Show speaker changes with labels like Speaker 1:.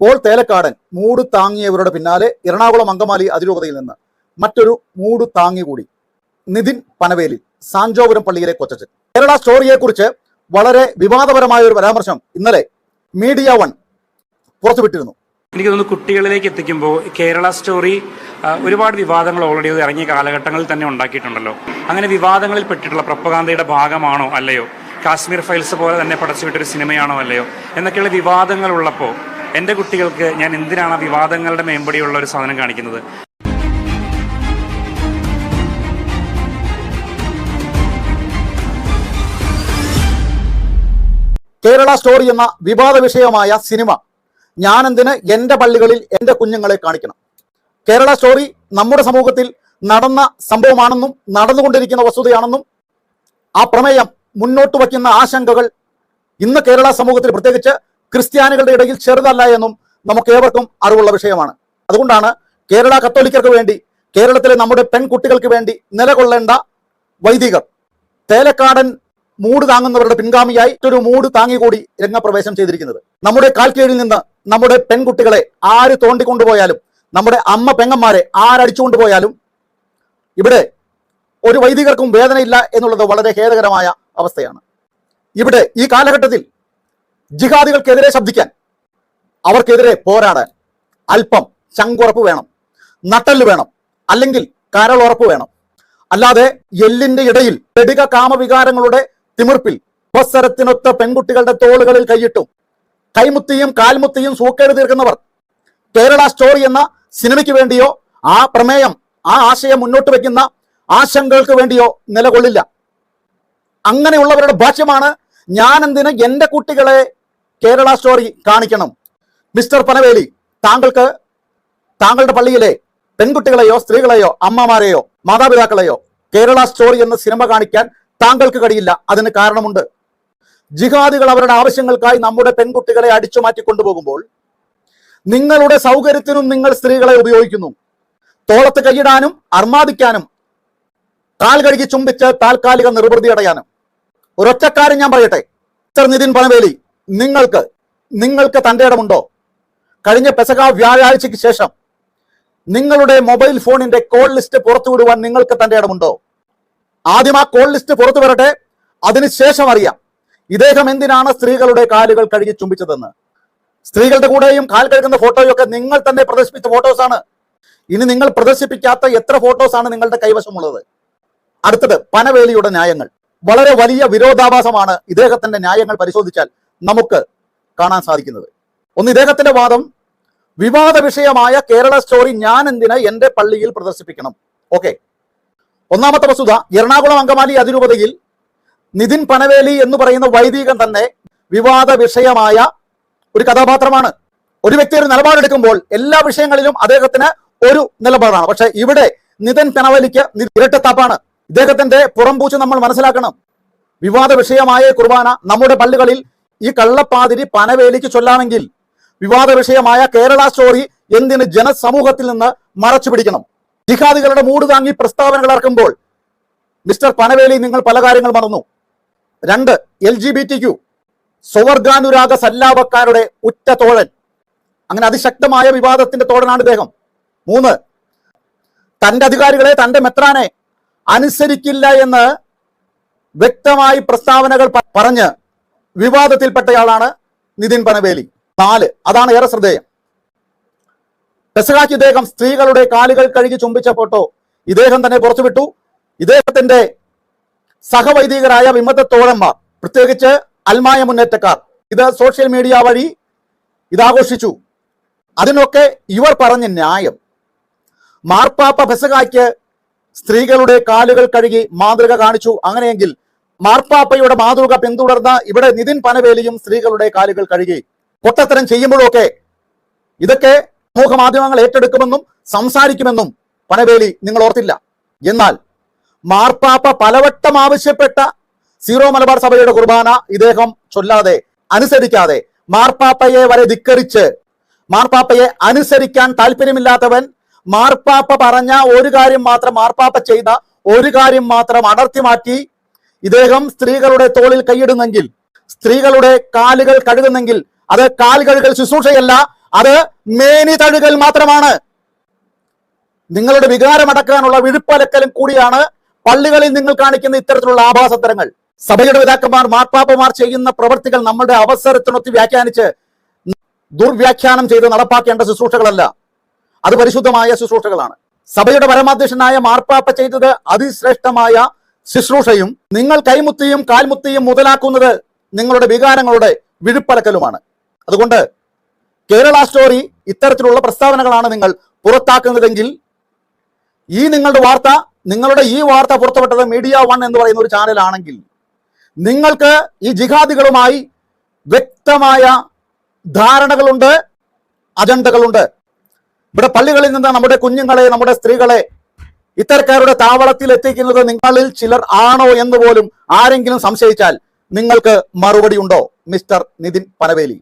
Speaker 1: Paul തേലക്കാടൻ മൂട് താങ്ങിയവരുടെ പിന്നാലെ എറണാകുളം അങ്കമാലി അതിരൂപതയിൽ നിന്ന് മറ്റൊരു മൂട് താങ്ങി കൂടി. നിതിൻ പനവേലി സാഞ്ചോപുരം പള്ളിയിലെ കൊച്ചച്ചൻ കേരള സ്റ്റോറിയെക്കുറിച്ച് വളരെ വിവാദപരമായ ഒരു പരാമർശം ഇന്നലെ മീഡിയ വൺ പുറത്തുവിട്ടിരുന്നു.
Speaker 2: എനിക്ക് തോന്നുന്നു കുട്ടികളിലേക്ക് എത്തിക്കുമ്പോൾ കേരള സ്റ്റോറി ഒരുപാട് വിവാദങ്ങൾ ഓൾറെഡി ഇറങ്ങിയ കാലഘട്ടങ്ങളിൽ തന്നെ ഉണ്ടാക്കിയിട്ടുണ്ടല്ലോ. അങ്ങനെ വിവാദങ്ങളിൽ പെട്ടിട്ടുള്ള പ്രപ്പകാന്തയുടെ ഭാഗമാണോ അല്ലയോ? കാശ്മീർ ഫൈൽസ് പോലെ തന്നെ പടച്ചുവിട്ടൊരു സിനിമയാണോ അല്ലയോ? എന്നൊക്കെയുള്ള വിവാദങ്ങൾ ഉള്ളപ്പോൾ എന്റെ കുട്ടികൾക്ക് ഞാൻ എന്തിനാണ് ആ വിവാദങ്ങളുടെ മേമ്പടിയുള്ള ഒരു സാധനം കാണിക്കുന്നത്?
Speaker 1: കേരള സ്റ്റോറി എന്ന വിവാദ വിഷയമായ സിനിമ ഞാനെന്തിന് എന്റെ പള്ളികളിൽ എന്റെ കുഞ്ഞുങ്ങളെ കാണിക്കണം? കേരള സ്റ്റോറി നമ്മുടെ സമൂഹത്തിൽ നടന്ന സംഭവമാണെന്നും നടന്നുകൊണ്ടിരിക്കുന്ന വസ്തുതയാണെന്നും ആ പ്രമേയം മുന്നോട്ട് വയ്ക്കുന്ന ആശങ്കകൾ ഇന്ന് കേരള സമൂഹത്തിൽ പ്രത്യേകിച്ച് ക്രിസ്ത്യാനികളുടെ ഇടയിൽ ചെറുതല്ല എന്നും നമുക്ക് ഏവർക്കും അറിവുള്ള വിഷയമാണ്. അതുകൊണ്ടാണ് കേരള കത്തോലിക്കർക്ക് വേണ്ടി കേരളത്തിലെ നമ്മുടെ പെൺകുട്ടികൾക്ക് വേണ്ടി നിലകൊള്ളേണ്ട വൈദികർ. തേലക്കാടൻ മൂട് താങ്ങുന്നവരുടെ പിൻഗാമിയായി ഒരു മൂട് താങ്ങിക്കൂടി രംഗപ്രവേശം ചെയ്തിരിക്കുന്നത്. നമ്മുടെ കാൽക്കീഴിൽ നിന്ന് നമ്മുടെ പെൺകുട്ടികളെ ആര് തോണ്ടിക്കൊണ്ടുപോയാലും നമ്മുടെ അമ്മ പെങ്ങന്മാരെ ആരടിച്ചുകൊണ്ട് പോയാലും ഇവിടെ ഒരു വൈദികർക്കും വേദനയില്ല എന്നുള്ളത് വളരെ ഖേദകരമായ അവസ്ഥയാണ്. ഇവിടെ ഈ കാലഘട്ടത്തിൽ ജിഹാദികൾക്കെതിരെ ശബ്ദിക്കാൻ. അവർക്കെതിരെ പോരാടാൻ അല്പം ശങ്കുറപ്പ് വേണം നട്ടൽ വേണം അല്ലെങ്കിൽ കരളുറപ്പ് വേണം. അല്ലാതെ എല്ലിന്റെ ഇടയിൽ പെടുക കാമവികാരങ്ങളുടെ തിമിർപ്പിൽ ഉപസരത്തിനൊത്ത പെൺകുട്ടികളുടെ തോളുകളിൽ കൈയിട്ടും കൈമുത്തിയും കാൽമുത്തിയും സൂക്കേട് തീർക്കുന്നവർ കേരള സ്റ്റോറി എന്ന സിനിമയ്ക്ക് വേണ്ടിയോ ആ പ്രമേയം ആ ആശയം മുന്നോട്ട് വെക്കുന്ന ആശങ്കകൾക്ക് വേണ്ടിയോ നിലകൊള്ളില്ല. അങ്ങനെയുള്ളവരുടെ ഭാഷ്യമാണ് ഞാൻ എന്തിന് എന്റെ കുട്ടികളെ കേരള സ്റ്റോറി കാണിക്കണം. മിസ്റ്റർ പനവേലി താങ്കൾക്ക് താങ്കളുടെ പള്ളിയിലെ പെൺകുട്ടികളെയോ സ്ത്രീകളെയോ അമ്മമാരെയോ മാതാപിതാക്കളെയോ കേരള സ്റ്റോറി എന്ന സിനിമ കാണിക്കാൻ താങ്കൾക്ക് കഴിയില്ല. അതിന് കാരണമുണ്ട്. ജിഹാദികൾ അവരുടെ ആവശ്യങ്ങൾക്കായി നമ്മുടെ പെൺകുട്ടികളെ അടിച്ചു മാറ്റി കൊണ്ടുപോകുമ്പോൾ നിങ്ങളുടെ സൗകര്യത്തിനും നിങ്ങൾ സ്ത്രീകളെ ഉപയോഗിക്കുന്നു. തോളത്ത് കൈയിടാനും അർമാദിക്കാനും കാൽ കഴുകി ചുംബിച്ച് താൽക്കാലിക നിർവൃതി അടയാനും ഒരൊറ്റക്കാരൻ ഞാൻ പറയട്ടെ. മിസ്റ്റർ നിതിൻ പനവേലി നിങ്ങൾക്ക് നിങ്ങൾക്ക് തന്റെ ഇടമുണ്ടോ? കഴിഞ്ഞ പെസക വ്യാഴാഴ്ചയ്ക്ക് ശേഷം നിങ്ങളുടെ മൊബൈൽ ഫോണിന്റെ കോൾ ലിസ്റ്റ് പുറത്തുവിടുവാൻ നിങ്ങൾക്ക് തന്റെ ഇടമുണ്ടോ? ആദ്യം ആ കോൾ ലിസ്റ്റ് പുറത്തു വരട്ടെ അതിനുശേഷം അറിയാം ഇദ്ദേഹം എന്തിനാണ് സ്ത്രീകളുടെ കാലുകൾ കഴുകി ചുംബിച്ചതെന്ന്. സ്ത്രീകളുടെ കൂടെയും കാൽ കഴുകുന്ന ഫോട്ടോയൊക്കെ നിങ്ങൾ തന്നെ പ്രദർശിപ്പിച്ച ഫോട്ടോസാണ്. ഇനി നിങ്ങൾ പ്രദർശിപ്പിക്കാത്ത എത്ര ഫോട്ടോസാണ് നിങ്ങളുടെ കൈവശമുള്ളത്? അടുത്തത് പനവേലിയുടെ ന്യായങ്ങൾ. വളരെ വലിയ വിരോധാഭാസമാണ് ഇദ്ദേഹത്തിന്റെ ന്യായങ്ങൾ പരിശോധിച്ചാൽ നമുക്ക് കാണാൻ സാധിക്കുന്നത്. ഒന്ന് ഇദ്ദേഹത്തിന്റെ വാദം വിവാദ വിഷയമായ കേരള സ്റ്റോറി ഞാൻ എന്തിനെ എന്റെ പള്ളിയിൽ പ്രദർശിപ്പിക്കണം. ഓക്കെ ഒന്നാമത്തെ വസ്തുത എറണാകുളം അങ്കമാലി അതിരൂപതയിൽ നിതിൻ പനവേലി എന്ന് പറയുന്ന വൈദികൻ തന്നെ വിവാദ വിഷയമായ ഒരു കഥാപാത്രമാണ്. ഒരു വ്യക്തി ഒരു നിലപാടെടുക്കുമ്പോൾ എല്ലാ വിഷയങ്ങളിലും അദ്ദേഹത്തിന് ഒരു നിലപാടാണ്. പക്ഷെ ഇവിടെ നിതിൻ പനവേലിക്ക് ഇരട്ടത്താപ്പാണ്. ഇദ്ദേഹത്തിന്റെ പുറംപൂച്ച് നമ്മൾ മനസ്സിലാക്കണം. വിവാദ വിഷയമായ കുർബാന നമ്മുടെ പള്ളികളിൽ ഈ കള്ളപ്പാതിരി പനവേലിക്ക് ചൊല്ലാമെങ്കിൽ വിവാദ വിഷയമായ കേരള സ്റ്റോറി എന്തിന് ജനസമൂഹത്തിൽ നിന്ന് മറച്ചു പിടിക്കണം? ജിഹാദികളുടെ മൂട് താങ്ങി പ്രസ്താവനകൾ ഇറക്കുമ്പോൾ മിസ്റ്റർ പനവേലി നിങ്ങൾ പല കാര്യങ്ങൾ മറന്നു. രണ്ട് L G B T Q സ്വവർഗാനുരാഗ സല്ലാപക്കാരുടെ ഉറ്റ തോഴൻ അങ്ങനെ അതിശക്തമായ വിവാദത്തിന്റെ തോഴനാണ് ഇദ്ദേഹം. മൂന്ന് തന്റെ അധികാരികളെ തന്റെ മെത്രാനെ അനുസരിക്കില്ല എന്ന് വ്യക്തമായി പ്രസ്താവനകൾ പറഞ്ഞ് വിവാദത്തിൽപ്പെട്ടയാളാണ് നിതിൻ പനവേലി. നാല് അതാണ് ഏറെ ശ്രദ്ധേയം. പെസഹാക്ക് ഇദ്ദേഹം സ്ത്രീകളുടെ കാലുകൾ കഴുകി ചുംബിച്ച ഫോട്ടോ ഇദ്ദേഹം തന്നെ പുറത്തുവിട്ടു. ഇദ്ദേഹത്തിന്റെ സഹവൈദികരായ വിമത തോഴന്മാർ പ്രത്യേകിച്ച് അൽമായ മുന്നേറ്റക്കാർ ഇത് സോഷ്യൽ മീഡിയ വഴി ഇതാഘോഷിച്ചു. അതിനൊക്കെ ഇവർ പറഞ്ഞ ന്യായം. മാർപ്പാപ്പ പെസഹായ്ക്ക് സ്ത്രീകളുടെ കാലുകൾ കഴുകി മാതൃക കാണിച്ചു. അങ്ങനെയെങ്കിൽ മാർപ്പാപ്പയുടെ മാതൃക പിന്തുടർന്ന ഇവിടെ നിതിൻ പനവേലിയും സ്ത്രീകളുടെ കാലുകൾ കഴുകി. പൊട്ടത്തരം ചെയ്യുമ്പോഴൊക്കെ ഇതൊക്കെ സമൂഹ മാധ്യമങ്ങൾ ഏറ്റെടുക്കുമെന്നും സംസാരിക്കുമെന്നും പനവേലി നിങ്ങൾ ഓർത്തില്ല. എന്നാൽ മാർപ്പാപ്പ പലവട്ടം ആവശ്യപ്പെട്ട സീറോ മലബാർ സഭയുടെ കുർബാന ഇദ്ദേഹം ചൊല്ലാതെ അനുസരിക്കാതെ മാർപ്പാപ്പയെ വരെ ധിക്കരിച്ച് മാർപ്പാപ്പയെ അനുസരിക്കാൻ താല്പര്യമില്ലാത്തവൻ മാർപ്പാപ്പ പറഞ്ഞ ഒരു കാര്യം മാത്രം മാർപ്പാപ്പ ചെയ്ത ഒരു കാര്യം മാത്രം അടർത്തി മാറ്റി ഇദ്ദേഹം സ്ത്രീകളുടെ തോളിൽ കൈയിടുന്നെങ്കിൽ സ്ത്രീകളുടെ കാലുകൾ കഴുകുന്നെങ്കിൽ അത് കാൽ കഴുകൽ ശുശ്രൂഷയല്ല അത് മേനി തഴുകൽ മാത്രമാണ്. നിങ്ങളുടെ വികാരമടക്കാനുള്ള വിഴുപ്പലക്കലും കൂടിയാണ് പള്ളികളിൽ നിങ്ങൾ കാണിക്കുന്ന ഇത്തരത്തിലുള്ള ആഭാസത്തരങ്ങൾ. സഭയുടെ പിതാക്കന്മാർ മാർപ്പാപ്പമാർ ചെയ്യുന്ന പ്രവൃത്തികൾ നമ്മുടെ അവസരത്തിനൊത്ത് വ്യാഖ്യാനിച്ച് ദുർവ്യാഖ്യാനം ചെയ്ത് നടപ്പാക്കേണ്ട ശുശ്രൂഷകളല്ല. അത് പരിശുദ്ധമായ ശുശ്രൂഷകളാണ്. സഭയുടെ പരമാധ്യക്ഷനായ മാർപ്പാപ്പ ചെയ്തത് അതിശ്രേഷ്ഠമായ ശുശ്രൂഷയും നിങ്ങൾ കൈമുത്തിയും കാൽമുത്തിയും മുതലാക്കുന്നത് നിങ്ങളുടെ വികാരങ്ങളുടെ വിഴുപ്പലക്കലുമാണ്. അതുകൊണ്ട് കേരള സ്റ്റോറി ഇത്തരത്തിലുള്ള പ്രസ്താവനകളാണ് നിങ്ങൾ പുറത്താക്കുന്നതെങ്കിൽ ഈ നിങ്ങളുടെ വാർത്ത നിങ്ങളുടെ ഈ വാർത്ത പുറത്തുവിട്ടത് മീഡിയ വൺ എന്ന് പറയുന്ന ഒരു ചാനലാണെങ്കിൽ നിങ്ങൾക്ക് ഈ ജിഹാദികളുമായി വ്യക്തമായ ധാരണകളുണ്ട് അജണ്ടകളുണ്ട്. ഇവിടെ പള്ളികളിൽ നിന്ന് നമ്മുടെ കുഞ്ഞുങ്ങളെ നമ്മുടെ സ്ത്രീകളെ ഇത്തരക്കാരുടെ താവളത്തിൽ എത്തിക്കുന്നത് നിങ്ങളിൽ ചിലർ ആണോ എന്ന് പോലും ആരെങ്കിലും സംശയിച്ചാൽ നിങ്ങൾക്ക് മറുപടി ഉണ്ടോ മിസ്റ്റർ നിതിൻ പനവേലി?